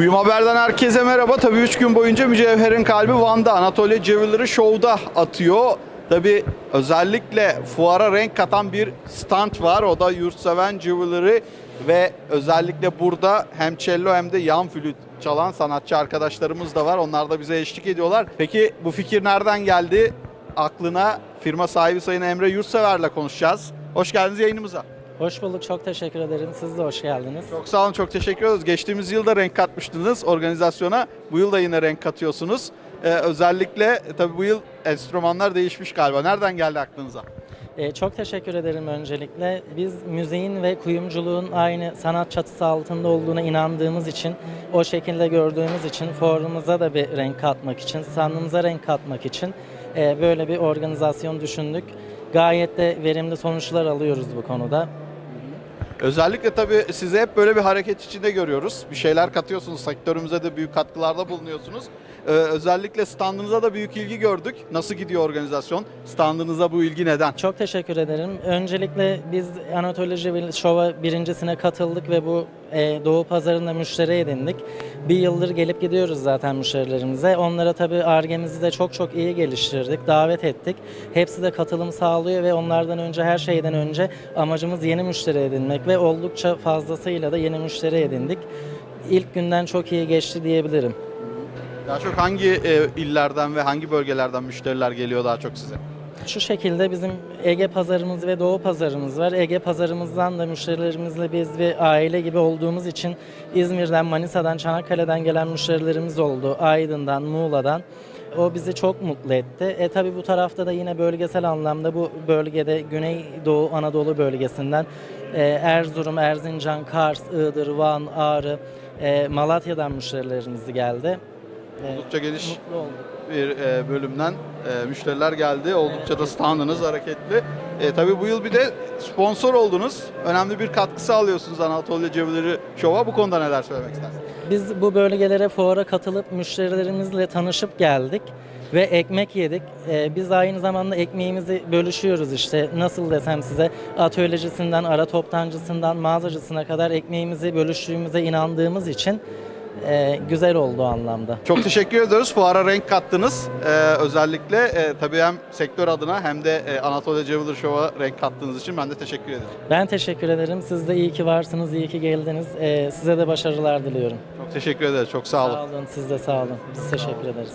Kuyum Haber'den herkese merhaba. Tabii 3 gün boyunca Mücevher'in kalbi Van'da Anatolia Jewelry Show'da atıyor. Tabii özellikle fuara renk katan bir stand var. O da Yurtseven Jewelry ve özellikle burada hem cello hem de yan flüt çalan sanatçı arkadaşlarımız da var. Onlar da bize eşlik ediyorlar. Peki bu fikir nereden geldi? Aklına firma sahibi Sayın Emre Yurtsever'le konuşacağız. Hoş geldiniz yayınımıza. Hoş bulduk, çok teşekkür ederim. Siz de hoş geldiniz. Çok sağ olun, çok teşekkür ederiz. Geçtiğimiz yılda renk katmıştınız organizasyona. Bu yıl da yine renk katıyorsunuz. Ee, özellikle e, tabii bu yıl enstrümanlar değişmiş galiba. Nereden geldi aklınıza? Ee, çok teşekkür ederim öncelikle. Biz müziğin ve kuyumculuğun aynı sanat çatısı altında olduğuna inandığımız için, o şekilde gördüğümüz için fuarımıza da bir renk katmak için, standımıza renk katmak için e, böyle bir organizasyon düşündük. Gayet de verimli sonuçlar alıyoruz bu konuda. Özellikle tabii sizi hep böyle bir hareket içinde görüyoruz. Bir şeyler katıyorsunuz, sektörümüze de büyük katkılarda bulunuyorsunuz. Ee, özellikle standınıza da büyük ilgi gördük. Nasıl gidiyor organizasyon? Standınıza bu ilgi neden? Çok teşekkür ederim. Öncelikle biz Anatolici Show'a birincisine katıldık ve bu e, Doğu Pazarı'nda müşteri edindik. Bir yıldır gelip gidiyoruz zaten müşterilerimize. Onlara tabii argemizi de çok çok iyi geliştirdik, davet ettik. Hepsi de katılım sağlıyor ve onlardan önce her şeyden önce amacımız yeni müşteri edinmek ve oldukça fazlasıyla da yeni müşteri edindik. İlk günden çok iyi geçti diyebilirim. Daha çok hangi e, illerden ve hangi bölgelerden müşteriler geliyor daha çok size? Şu şekilde bizim Ege pazarımız ve Doğu pazarımız var. Ege pazarımızdan da müşterilerimizle biz bir aile gibi olduğumuz için İzmir'den, Manisa'dan, Çanakkale'den gelen müşterilerimiz oldu. Aydın'dan, Muğla'dan. O bizi çok mutlu etti. E tabi bu tarafta da yine bölgesel anlamda bu bölgede Güneydoğu Anadolu bölgesinden e, Erzurum, Erzincan, Kars, Iğdır, Van, Ağrı, e, Malatya'dan müşterilerimiz geldi. Oldukça geniş mutlu olduk. bir e, bölümden e, müşteriler geldi. Oldukça da standınız hareketli. E, tabii bu yıl bir de sponsor oldunuz. Önemli bir katkı sağlıyorsunuz Anatolia Jewelry Show'a. Bu konuda neler söylemek istersiniz? Biz bu bölgelere fuara katılıp müşterilerimizle tanışıp geldik ve ekmek yedik. Ee, biz aynı zamanda ekmeğimizi bölüşüyoruz işte. Nasıl desem size atölyecisinden, ara toptancısından, mağazacısına kadar ekmeğimizi bölüştüğümüze inandığımız için e, güzel oldu o anlamda. Çok teşekkür ediyoruz. Fuara renk kattınız. E, özellikle e, tabii hem sektör adına hem de e, Anatolia Jewelry Show'a renk kattığınız için ben de teşekkür ederim. Ben teşekkür ederim. Siz de iyi ki varsınız, iyi ki geldiniz. Ee, size de başarılar diliyorum. Çok teşekkür ederiz. Çok sağ olun. Sağ olun, siz de sağ olun. Biz teşekkür ederiz.